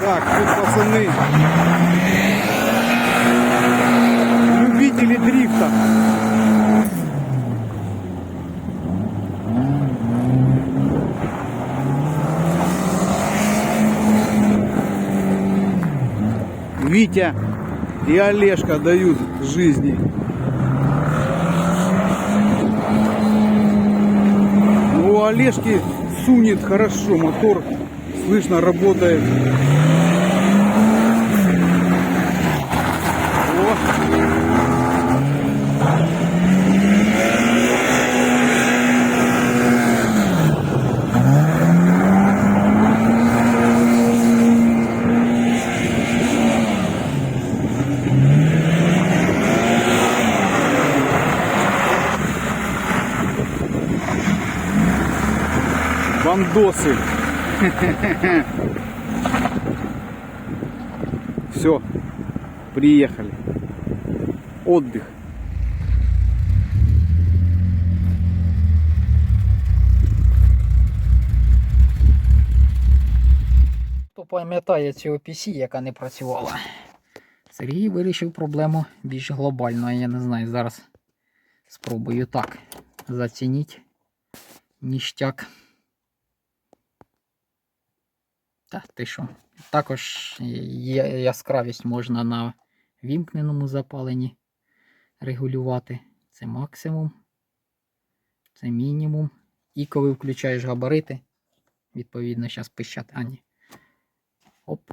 Так, тут пацаны. Любители дрифта. Витя и Олежка дают жизни. У Олежки сунет хорошо, мотор слышно работает. Бандосы. Все, приехали. Отдых. Хто пам'ятає цю OPC, яка не працювала. Сергій вирішив проблему більш глобально. Я не знаю, зараз спробую так зацініть ніштяк. Та ти що? Також яскравість можна на вімкненому запаленні регулювати. Це максимум. Це мінімум. І коли включаєш габарити, відповідно, зараз пищать. А, ні. Оп.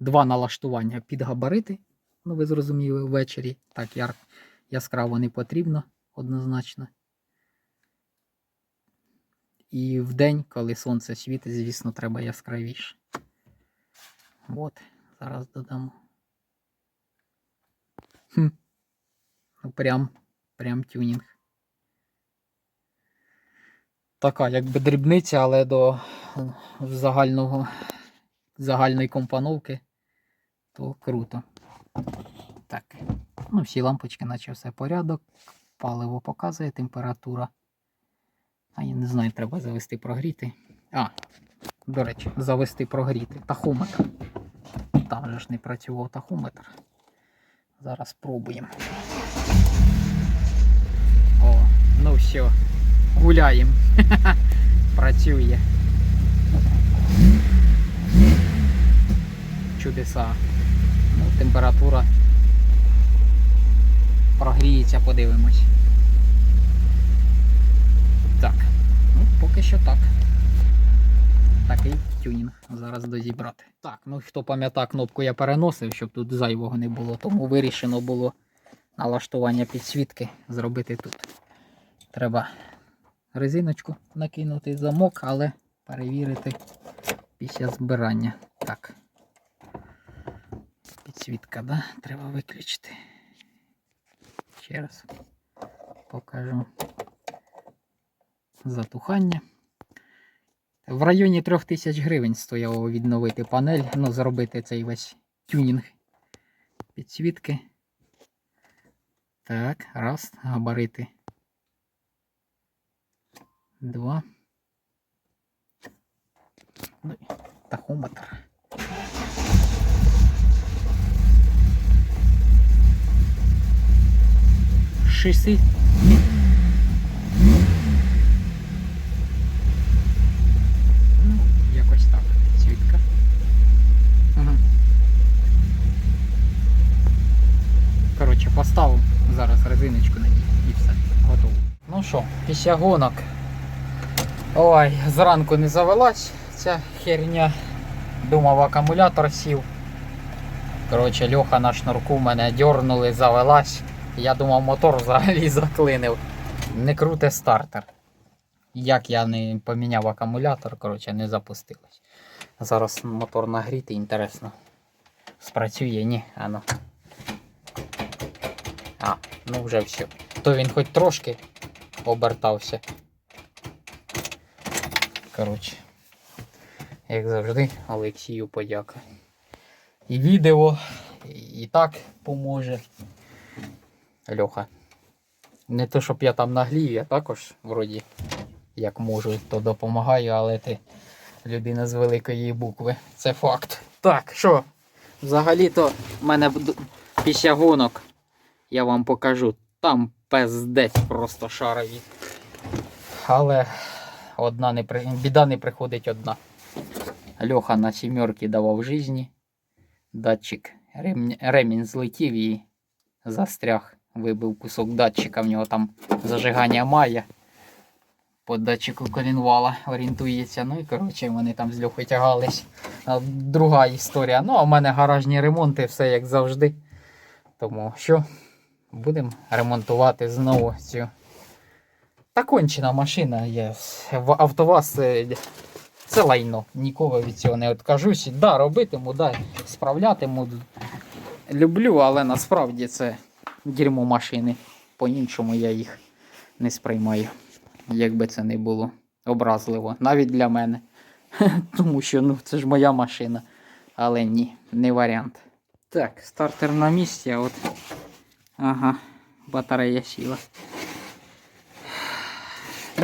Два налаштування під габарити. Ну, ви зрозуміли, ввечері. Так, яр... яскраво не потрібно однозначно. І в день, коли сонце світить, звісно, треба яскравіше. От, зараз додамо. Хм. Ну, прям, прям тюнінг. Така, якби дрібниця, але до е, загального, загальної компоновки, то круто. Так. Ну, всі лампочки, наче все порядок. Паливо показує, температура. А я не знаю, треба завести прогріти. А, до речі, завести прогріти. Тахометр. Там же ж не працював тахометр. Зараз спробуємо. О, ну все. Гуляємо. Працює. Чудеса. Ну, температура прогріється, подивимось. Так, ну поки що так. Такий тюнінг зараз дозібрати. Так, ну хто пам'ятає, кнопку я переносив, щоб тут зайвого не було, тому вирішено було налаштування підсвітки зробити тут. Треба резиночку накинути замок, але перевірити після збирання. Так. Підсвітка, да? Треба виключити. Ще раз покажу затухання. В районі 3000 гривень стояло відновити панель, ну, зробити цей весь тюнінг підсвітки. Так, раз, габарити. Два. Ну, і тахометр. Шести. Ну, якось так. Світка. Угу. Коротше, поставив зараз резиночку на ній і все. Готово. Ну що, після гонок. Ой, зранку не завелась ця херня. Думав, акумулятор сів. Коротше, Льоха на шнурку мене дьорнули, завелась. Я думав, мотор взагалі заклинив. Не круте стартер. Як я не поміняв акумулятор, коротше, не запустилось. Зараз мотор нагрітий, інтересно. Спрацює, ні, ано. А, ну вже все. То він хоч трошки обертався. Коротше, як завжди, Олексію подяка. І відео, і так поможе. Льоха. Не то, щоб я там наглію, я також вроді як можу, то допомагаю, але ти людина з великої букви. Це факт. Так, що? Взагалі-то в мене після гонок я вам покажу. Там пиздець просто шарові. Але одна не при... біда не приходить одна. Льоха на сімерки давав житті. Датчик ремінь, ремінь злетів і застряг. Вибив кусок датчика, в нього там зажигання має. По датчику колінвала орієнтується. Ну і коротше вони там з Льохою тягались. Друга історія. Ну, а в мене гаражні ремонти, все як завжди. Тому що будемо ремонтувати знову цю. Та кончена машина є. В АвтоВАЗ е, це лайно. Ніколи від цього не відкажусь. Да, робитиму, да, справлятиму. Люблю, але насправді це дерьмо машини. По-іншому я їх не сприймаю. Як би це не було образливо. Навіть для мене. Тому що ну, це ж моя машина. Але ні, не варіант. Так, стартер на місці, от. Ага, батарея сіла.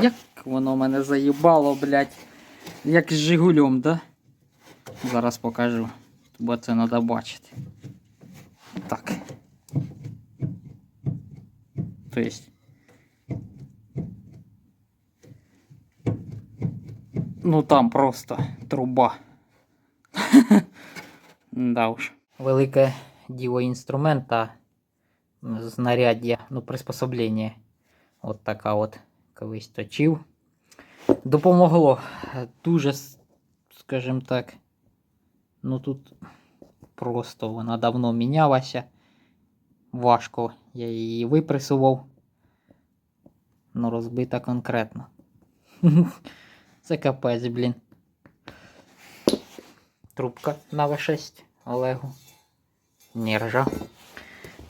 Як воно мене заїбало, блядь. Як з Жигулем, да? Зараз покажу. Бо це треба бачити. Так. Тобто. Ну там просто труба. да уж. Велике діло інструмента, знаряддя, ну, приспособлення. От така от колись точив. Допомогло. Дуже, скажімо так. Ну тут просто вона давно мінялася. Важко я її випресував. Ну, розбита конкретно. Це капець, блін. Трубка на В6 Олегу. Нержа.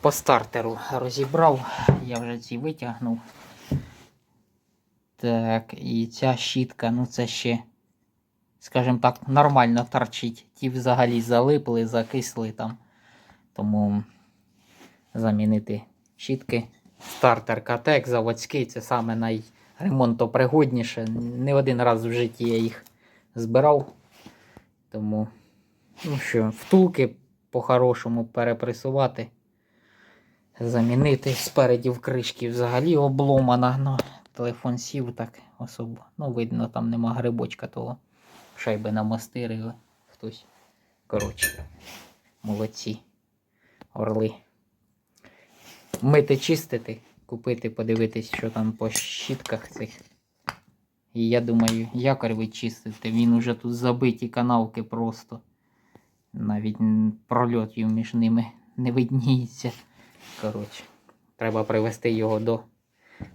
По стартеру розібрав. Я вже ці витягнув. Так, і ця щітка, ну це ще, скажімо так, нормально торчить. Ті взагалі залипли, закисли там. Тому замінити щітки. Стартер Катек заводський, це саме найремонтопригодніше. Не один раз в житті я їх збирав. Тому, ну що, втулки по-хорошому перепресувати. Замінити спереді в кришки взагалі обломана. Ну, телефон сів так особо. Ну, видно, там нема грибочка того. Шайби намастирили хтось. Коротше, молодці. Орли. Мити, чистити, купити, подивитись, що там по щітках цих. І я думаю, якорь вичистити. Він уже тут забиті канавки просто. Навіть прольотів між ними не видніється. Коротше, треба привести його до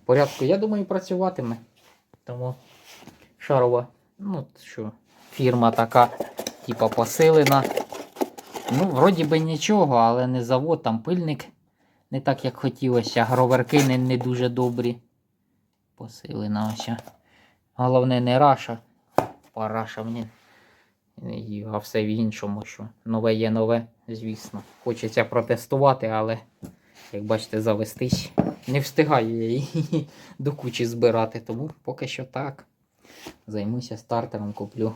порядку. Я думаю, працюватиме. Тому шарова, ну що, фірма така, типа посилена. Ну, вроді би нічого, але не завод, там пильник не так, як хотілося. Гроверки не, не дуже добрі. Посилена ось. Головне не раша. Параша мені. А все в іншому, що нове є нове, звісно. Хочеться протестувати, але, як бачите, завестись. Не встигаю я її до кучі збирати, тому поки що так. Займуся стартером, куплю.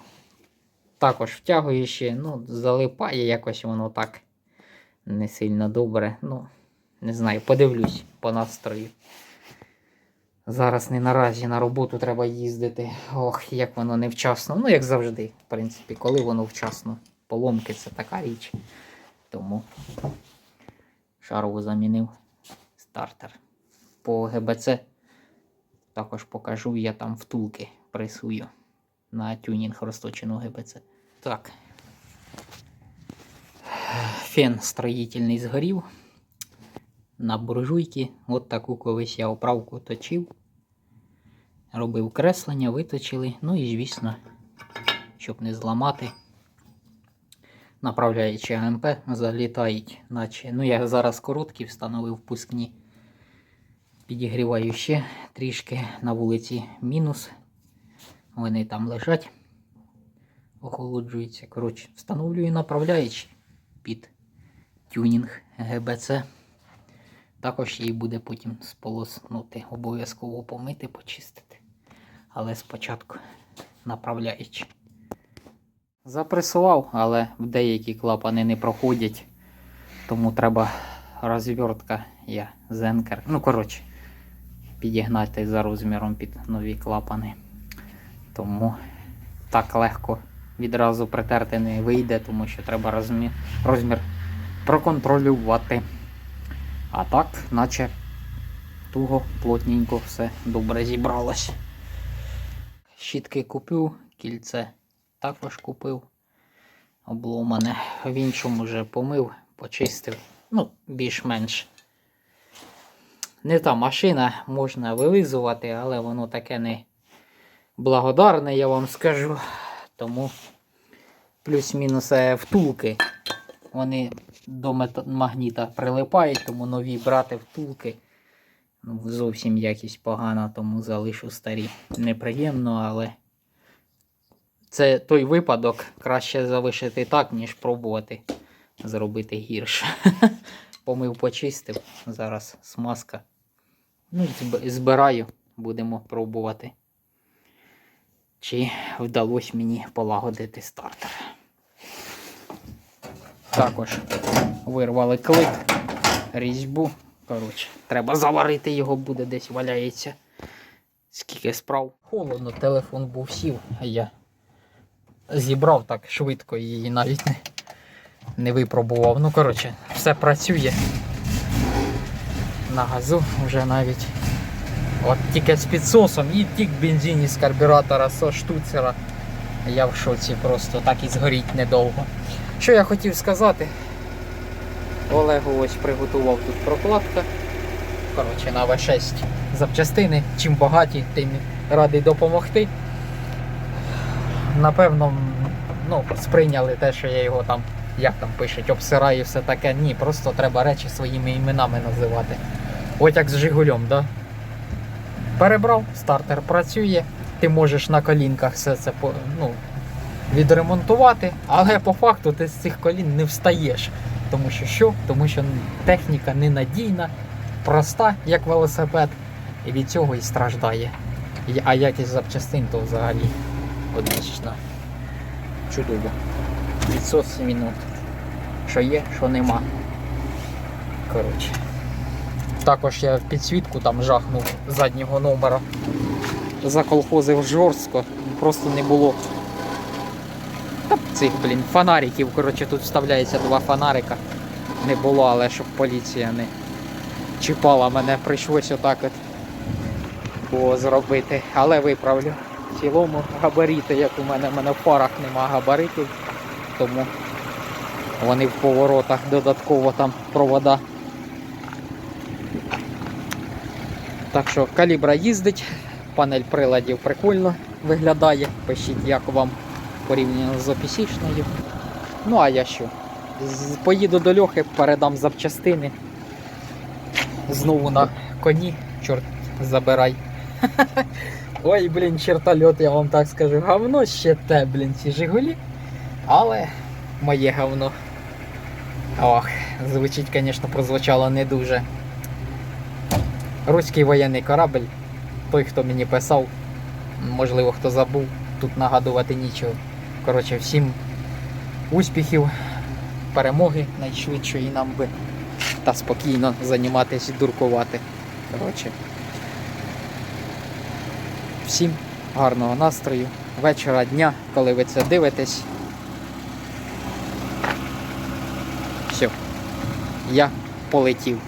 Також втягує ще, ну, залипає якось воно так не сильно добре. Ну, не знаю, подивлюсь по настрою. Зараз не наразі на роботу треба їздити. Ох, як воно невчасно. Ну, як завжди, в принципі, коли воно вчасно. Поломки це така річ. Тому шарову замінив стартер. По ГБЦ також покажу, я там втулки пресую на тюнінг розточену ГБЦ. Так. Фен строїтельний згорів на буржуйки. От таку колись я оправку точив. Робив креслення, виточили. Ну і, звісно, щоб не зламати. Направляючи АМП, залітають, наче. Ну, я зараз короткі встановив впускні. Підігріваю ще трішки на вулиці мінус. Вони там лежать, охолоджуються. Коротше, встановлюю направляючи під тюнінг ГБЦ. Також її буде потім сполоснути, обов'язково помити, почистити. Але спочатку направляючи. Запресував, але деякі клапани не проходять. Тому треба розвертка, я зенкер. Ну, коротше, підігнати за розміром під нові клапани. Тому так легко відразу притерти не вийде, тому що треба розмір, розмір проконтролювати. А так, наче туго, плотненько все добре зібралось. Щітки купив, кільце також купив. Обломане. В іншому вже помив, почистив. Ну, більш-менш. Не та машина можна вилизувати, але воно таке не благодарне, я вам скажу. Тому плюс-мінус е, втулки. Вони до магніта прилипають, тому нові брати втулки. Ну, зовсім якість погана, тому залишу старі. Неприємно, але це той випадок краще залишити так, ніж пробувати зробити гірше. Помив, почистив. Зараз смазка. Ну, збираю, будемо пробувати. Чи вдалося мені полагодити стартер. Також вирвали клик, різьбу. Коротше, треба заварити його, буде десь валяється. Скільки справ. Холодно, телефон був сів, а я зібрав так швидко її навіть не, не випробував. Ну, коротше, все працює. На газу вже навіть. От тільки з підсосом і тік бензин із карбюратора со штуцера. Я в шоці просто так і згоріть недовго. Що я хотів сказати? Олегу ось приготував тут прокладка. Коротше, на В6 запчастини. Чим багаті, тим радий допомогти. Напевно, ну, сприйняли те, що я його там, як там пишуть, обсираю все таке. Ні, просто треба речі своїми іменами називати. От як з Жигулем, да? Перебрав, стартер працює, ти можеш на колінках все це ну, відремонтувати, але по факту ти з цих колін не встаєш. Тому що що? Тому що техніка ненадійна, проста, як велосипед, і від цього і страждає. А якість запчастин то взагалі одвічна. Чудово. Відсос минут. Що є, що нема. Коротше. Також я в підсвітку там жахнув заднього номера. Заколхозив жорстко, просто не було та цих, блін, фонариків. Коротше, тут вставляється два фонарика. Не було, але щоб поліція не чіпала мене, прийшлось отак от зробити. Але виправлю. В цілому габарити, як у мене, в мене в фарах нема габаритів, тому вони в поворотах додатково там провода. Так що калібра їздить, панель приладів прикольно виглядає. Пишіть, як вам порівняно з опісічною. Ну а я що? Поїду до Льохи, передам запчастини. Знову на коні, чорт забирай. Ой, блін, чертольот, я вам так скажу. Говно ще те, блін, ці Жигулі. Але моє говно. Ох, звучить, звісно, прозвучало не дуже. Руський воєнний корабль. Той, хто мені писав, можливо, хто забув, тут нагадувати нічого. Коротше, всім успіхів, перемоги найшвидшої нам би та спокійно займатися дуркувати. Коротше. Всім гарного настрою, вечора, дня, коли ви це дивитесь. Все. Я полетів.